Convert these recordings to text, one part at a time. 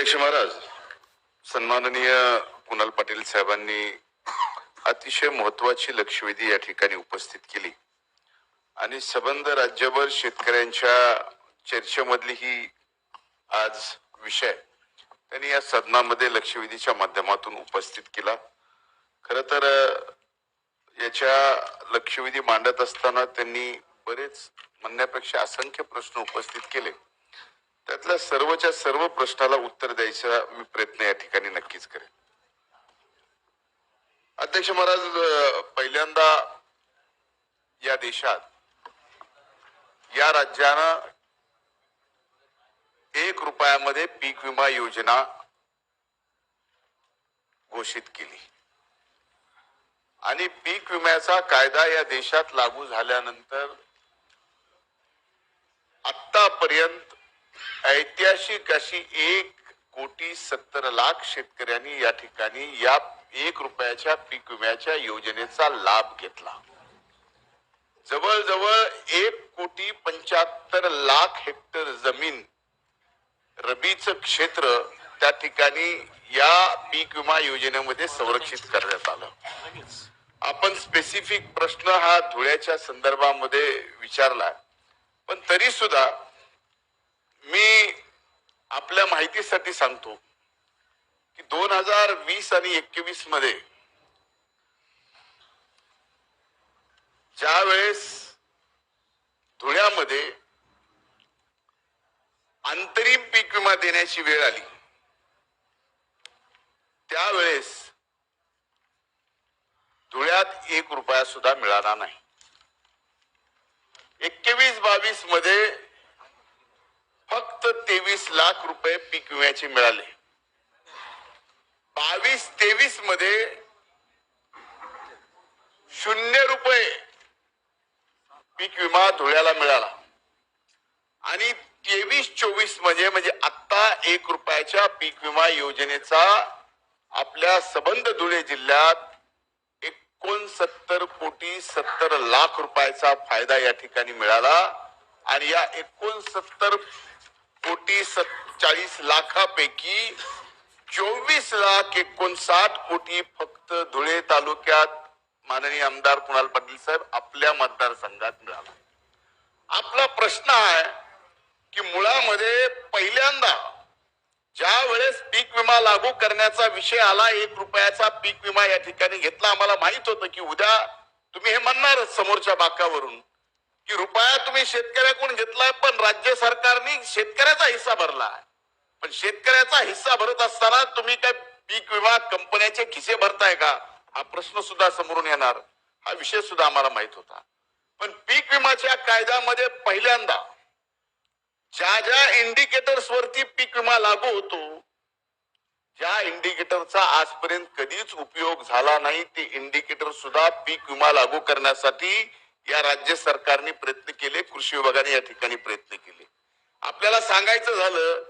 अध्यक्ष महाराज सन्माननीय कुणाल पाटील साहेबांनी अतिशय महत्वाची लक्षवेधी या ठिकाणी उपस्थित केली. आणि सबंध राज्यभर शेतकऱ्यांच्या चर्चेमधली ही आज विषय त्यांनी या सदनामध्ये लक्षवेधीच्या माध्यमातून उपस्थित केला. खर तर याच्या लक्षवेधी मांडत असताना त्यांनी बरेच म्हणण्यापेक्षा असंख्य प्रश्न उपस्थित केले. त्यातल्या सर्वच्या सर्व प्रश्नाला उत्तर द्यायचा मी प्रयत्न या ठिकाणी नक्कीच करेन. अध्यक्ष महाराज पहिल्यांदा या देशात या राज्यानं एक रुपयामध्ये पीक विमा योजना घोषित केली. आणि पीक विम्याचा कायदा या देशात लागू झाल्यानंतर आतापर्यंत ऐतिहासिक अशी एक कोटी सत्तर लाख शेतकऱ्यांनी या ठिकाणी या एक रुपयाच्या पीक विम्याच्या योजनेचा लाभ घेतला. जवळजवळ एक कोटी पंच्याहत्तर लाख हेक्टर जमीन रबीचं क्षेत्र त्या ठिकाणी या पीक विमा योजनेमध्ये संरक्षित करण्यात आलं. आपण स्पेसिफिक प्रश्न हा धुळ्याच्या संदर्भामध्ये विचारला. पण तरी सुद्धा मी आपल्या माहितीसाठी सांगतो की दोन हजार वीस आणि एकवीसमध्ये ज्या वेळेस धुळ्यामध्ये अंतरिम पीक विमा देण्याची वेळ आली त्यावेळेस धुळ्यात एक रुपया सुद्धा मिळाला नाही. एकवीस बावीसमध्ये फक्त तेवीस लाख रुपये पीक विम्याचे मिळाले. बावीस तेवीसमध्ये शून्य रुपये पीक विमा धुळ्याला मिळाला. आणि तेवीस चोवीसमध्ये म्हणजे आता एक रुपयाच्या पीक विमा योजनेचा आपल्या सबंध धुळे जिल्ह्यात एकोणसत्तर कोटी सत्तर लाख रुपयाचा फायदा या ठिकाणी मिळाला. आणि या एकोणसत्तर कोटी सत्तावीस लाखापैकी चोवीस लाख एकोणसाठ कोटी फक्त धुळे तालुक्यात माननीय आमदार कुणाल पाटील साहेब आपल्या मतदारसंघात मिळाला. आपला प्रश्न आहे की मुळामध्ये पहिल्यांदा ज्या वेळेस पीक विमा लागू करण्याचा विषय आला एक रुपयाचा पीक विमा या ठिकाणी घेतला आम्हाला माहीत होतं की उद्या तुम्ही हे म्हणणारच समोरच्या बाकावरून. की रुपया तुम्ही शेतकऱ्याकडून घेतलाय पण राज्य सरकारने शेतकऱ्याचा हिस्सा भरला पण शेतकऱ्याचा हिस्सा भरत असताना तुम्ही काय पीक विमा कंपन्याचे खिसे भरताय का? हा प्रश्न सुद्धा समोरून येणार. हा विषय सुद्धा आम्हाला माहीत होता. पण पीक विमाच्या कायद्यामध्ये पहिल्यांदा ज्या ज्या इंडिकेटर्स वरती पीक विमा लागू होतो ज्या इंडिकेटरचा आजपर्यंत कधीच उपयोग झाला नाही ते इंडिकेटर सुद्धा पीक विमा लागू करण्यासाठी या राज्य सरकारने प्रयत्न केले कृषी विभागाने या ठिकाणी प्रयत्न केले. आपल्याला सांगायचं झालं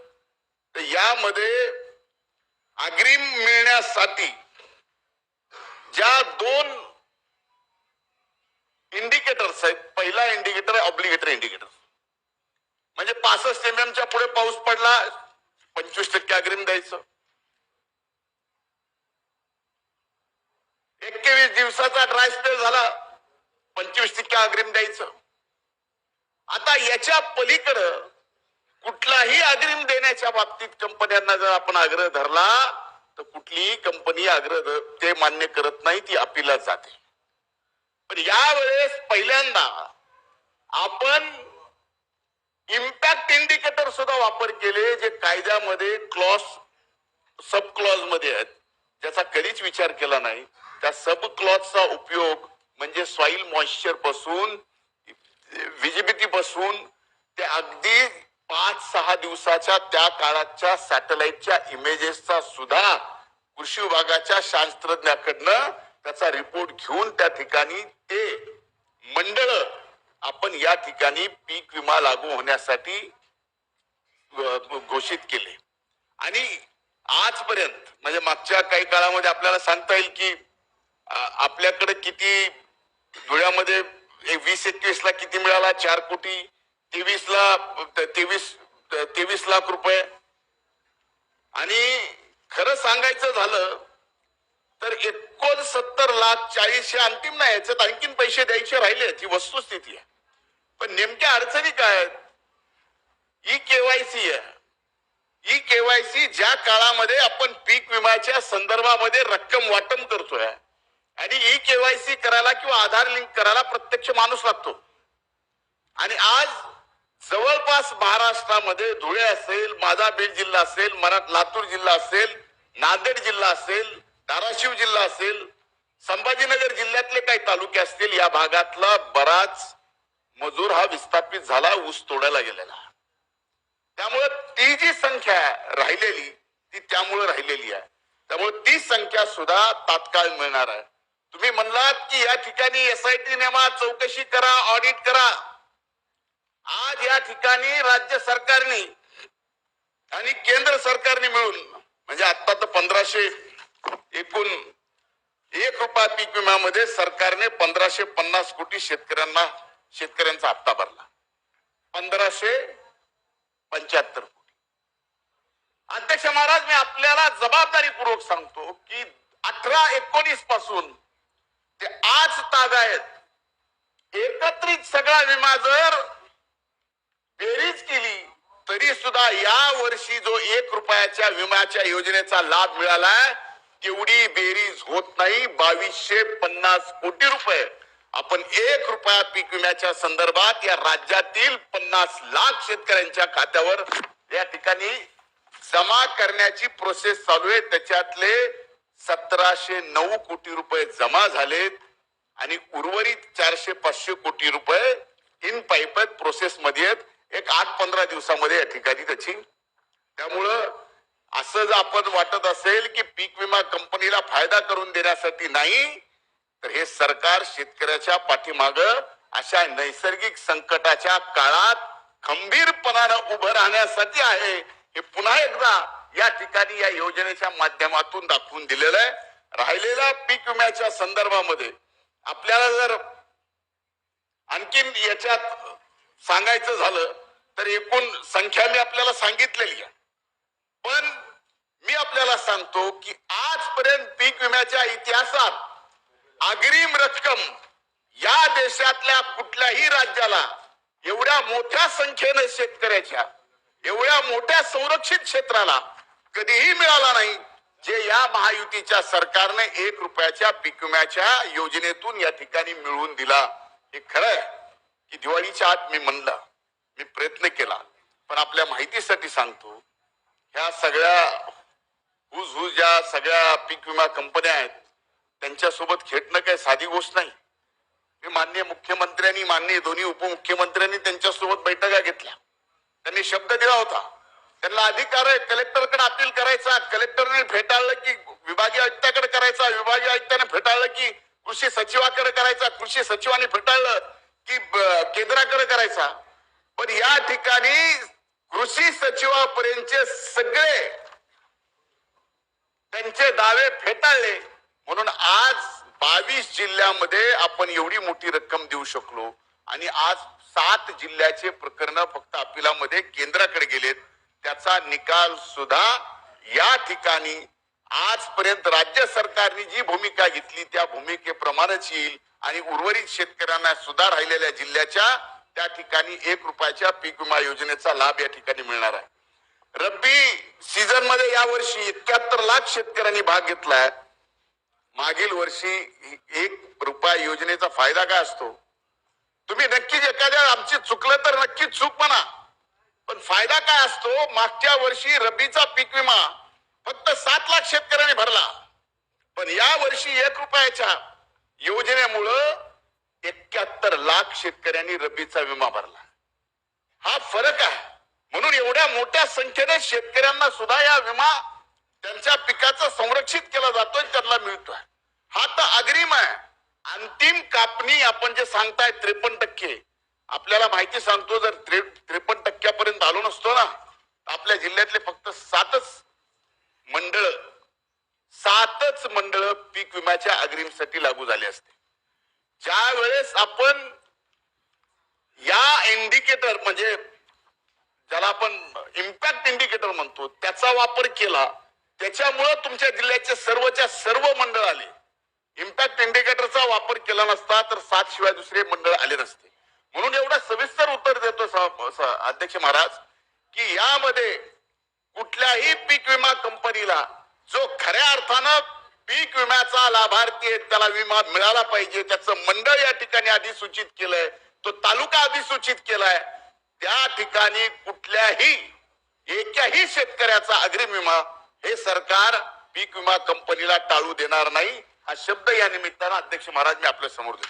तर यामध्ये अग्रिम मिळण्यासाठी ज्या दोन इंडिकेटर्स आहेत पहिला इंडिकेटर आहे ऑब्लिगेटर इंडिकेटर म्हणजे पासष्ट एम च्या पुढे पाऊस पडला पंचवीस टक्के अग्रिम द्यायचं. एकवीस दिवसाचा ड्राय स्पेल झाला पंचवीस टक्के अग्रिम द्यायचं. आता याच्या पलीकडं कुठलाही अग्रिम देण्याच्या बाबतीत कंपन्यांना जर आपण आग्रह धरला तर कुठलीही कंपनी आग्रह ते मान्य करत नाही ती अपिलात जाते. पण यावेळेस पहिल्यांदा आपण इम्पॅक्ट इंडिकेटर सुद्धा वापर केले जे कायद्यामध्ये क्लॉज सब क्लॉजमध्ये आहेत. ज्याचा कधीच विचार केला नाही. त्या सब क्लॉजचा उपयोग म्हणजे सॉइल मॉइश्चरपासून विजिबिलिटी पासून ते अगदी पाच सहा दिवसाच्या त्या काळाच्या सॅटेलाइटच्या इमेजेसचा सुद्धा कृषी विभागाच्या शास्त्रज्ञाकडनं त्याचा रिपोर्ट घेऊन त्या ठिकाणी ते मंडळ आपण या ठिकाणी पीक विमा लागू होण्यासाठी घोषित केले. आणि आजपर्यंत म्हणजे मागच्या काही काळामध्ये आपल्याला सांगता येईल की आपल्याकडे किती धुळ्यामध्ये एक वीस एकवीस ला किती मिळाला? चार कोटी. तेवीस ला तेवीस तेवीस लाख रुपये. आणि खरं सांगायचं झालं तर एकोणसत्तर लाख चाळीसशे अंतिम नाही याच्यात आणखीन पैसे द्यायचे राहिले ही वस्तुस्थिती आहे. पण नेमक्या अडचणी काय आहेत? ई केवायसी आहे. ई केवायसी ज्या काळामध्ये आपण पीक विम्याच्या संदर्भामध्ये रक्कम वाटप करतोय आणि ई केवायसी करायला किंवा आधार लिंक करायला प्रत्यक्ष माणूस लागतो. आणि आज जवळपास महाराष्ट्रामध्ये धुळे असेल माझा बीड जिल्हा असेल मराठ लातूर जिल्हा असेल नांदेड जिल्हा असेल धाराशिव जिल्हा असेल संभाजीनगर जिल्ह्यातले काही तालुके असतील या भागातला बराच मजूर हा विस्थापित झाला ऊस तोडायला गेलेला. त्यामुळे ती जी संख्या राहिलेली ती त्यामुळे राहिलेली आहे. त्यामुळे ती संख्या सुद्धा तात्काळ मिळणार आहे. तुम्ही म्हणलात की या ठिकाणी एसआयटी नेमा चौकशी करा ऑडिट करा. आज या ठिकाणी राज्य सरकारने आणि केंद्र सरकारने मिळून म्हणजे आता तर पंधराशे एकूण एक रुपया पीक विम्यामध्ये सरकारने पंधराशे पन्नास कोटी शेतकऱ्यांना शेतकऱ्यांचा हप्ता भरला. पंधराशे पंच्याहत्तर कोटी. अध्यक्ष महाराज मी आपल्याला जबाबदारीपूर्वक सांगतो की अठरा एकोणीसपासून ते आज ताज आहेत. एकत्रित सगळा विमा जर बेरीज केली तरी सुद्धा या वर्षी जो एक रुपयाच्या विम्याच्या योजनेचा लाभ मिळालाय तेवढी बेरीज होत नाही. बावीसशे पन्नास कोटी रुपये. आपण एक रुपया पीक विम्याच्या संदर्भात या राज्यातील पन्नास लाख शेतकऱ्यांच्या खात्यावर या ठिकाणी जमा करण्याची प्रोसेस चालू आहे. त्याच्यातले सतराशे नऊ कोटी रुपये जमा झालेत आणि उर्वरित चारशे पाचशे कोटी रुपये इन पाईप प्रोसेस मध्ये आहेत. एक आठ पंधरा दिवसामध्ये या ठिकाणी त्याची. त्यामुळं असं जर आपण वाटत असेल की पीक विमा कंपनीला फायदा करून देण्यासाठी नाही तर हे सरकार शेतकऱ्याच्या पाठीमाग अशा नैसर्गिक संकटाच्या काळात खंबीरपणानं उभं राहण्यासाठी आहे. हे पुन्हा एकदा या ठिकाणी या योजनेच्या माध्यमातून दाखवून दिलेलं आहे. राहिलेल्या पीक विम्याच्या संदर्भामध्ये आपल्याला जर आणखीन याच्यात सांगायचं झालं तर एकूण संख्या मी आपल्याला सांगितलेली आहे. पण मी आपल्याला सांगतो की आजपर्यंत पीक विम्याच्या इतिहासात अग्रिम रक्कम या देशातल्या कुठल्याही राज्याला एवढ्या मोठ्या संख्येने शेतकऱ्याच्या एवढ्या मोठ्या संरक्षित क्षेत्राला कधीही मिळाला नाही. जे या महायुतीच्या सरकारने एक रुपयाच्या पीक विम्याच्या योजनेतून या ठिकाणी मिळवून दिला हे खरं आहे की दिवाळीच्या आत मी म्हणलं मी प्रयत्न केला. पण आपल्या माहितीसाठी सांगतो ह्या सगळ्या हुज हुज ज्या सगळ्या पीक विमा कंपन्या आहेत त्यांच्यासोबत खेटणं काही साधी गोष्ट नाही. मी मान्य मुख्यमंत्र्यांनी मान्य दोन्ही उपमुख्यमंत्र्यांनी त्यांच्यासोबत बैठका घेतल्या. त्यांनी शब्द दिला होता त्यांना अधिकार आहे कलेक्टरकडे अपील करायचा. कलेक्टरने फेटाळलं की विभागीय आयुक्ताकडे करायचा. विभागीय आयुक्ताने फेटाळलं की कृषी सचिवाकडे करायचा. कृषी सचिवाने फेटाळलं की केंद्राकडे करायचा. पण या ठिकाणी कृषी सचिवापर्यंतचे सगळे त्यांचे दावे फेटाळले. म्हणून आज बावीस जिल्ह्यामध्ये आपण एवढी मोठी रक्कम देऊ शकलो. आणि आज सात जिल्ह्याचे प्रकरण फक्त अपिलामध्ये केंद्राकडे गेलेत. त्याचा निकाल सुद्धा या ठिकाणी आजपर्यंत राज्य सरकारने जी भूमिका घेतली त्या भूमिकेप्रमाणेच येईल आणि उर्वरित शेतकऱ्यांना सुद्धा राहिलेल्या जिल्ह्याच्या त्या ठिकाणी एक रुपयाच्या पीक विमा योजनेचा लाभ या ठिकाणी मिळणार आहे. रब्बी सीझनमध्ये या वर्षी एकाहत्तर लाख शेतकऱ्यांनी भाग घेतलाय. मागील वर्षी एक रुपया योजनेचा फायदा काय असतो? तुम्ही नक्कीच एखाद्या आमची चुकलं तर नक्कीच चूक म्हणा. पण फायदा काय असतो? मागच्या वर्षी रब्बीचा पीक विमा फक्त सात लाख शेतकऱ्यांनी भरला. पण या वर्षी एक रुपयाच्या योजनेमुळं एक्क्याहत्तर लाख शेतकऱ्यांनी रब्बीचा विमा भरला. हा फरक आहे. म्हणून एवढ्या मोठ्या संख्येने शेतकऱ्यांना सुद्धा या विमा त्यांच्या पिकाचं संरक्षित केला जातोय त्यांना मिळतोय. हा तर अग्रिम आहे. अंतिम कापणी आपण जे सांगताय त्रेपन्न टक्के. आपल्याला माहिती सांगतो जर त्रेपन्न टक्क्यापर्यंत आलो नसतो ना आपल्या जिल्ह्यातले फक्त सातच मंडळ सातच मंडळ पीक विम्याच्या अग्रिमसाठी लागू झाले असते. ज्या वेळेस आपण या इंडिकेटर म्हणजे ज्याला आपण इम्पॅक्ट इंडिकेटर म्हणतो त्याचा वापर केला त्याच्यामुळं तुमच्या जिल्ह्याचे सर्वच्या सर्व मंडळ आले. इम्पॅक्ट इंडिकेटरचा वापर केला नसता तर सात शिवाय दुसरे मंडळ आले नसते. म्हणून एवढं सविस्तर उत्तर देतो स- अध्यक्ष महाराज की यामध्ये कुठल्याही पीक विमा कंपनीला जो खऱ्या अर्थानं पीक विम्याचा लाभार्थी आहे त्याला विमा मिळाला पाहिजे त्याचं मंडळ या ठिकाणी आधी सूचित केलंय तो तालुका आधी सूचित केलाय त्या ठिकाणी कुठल्याही एकाही शेतकऱ्याचा अग्रिम विमा हे सरकार पीक विमा कंपनीला टाळू देणार नाही हा शब्द या निमित्तानं अध्यक्ष महाराज मी आपल्यासमोर देतो.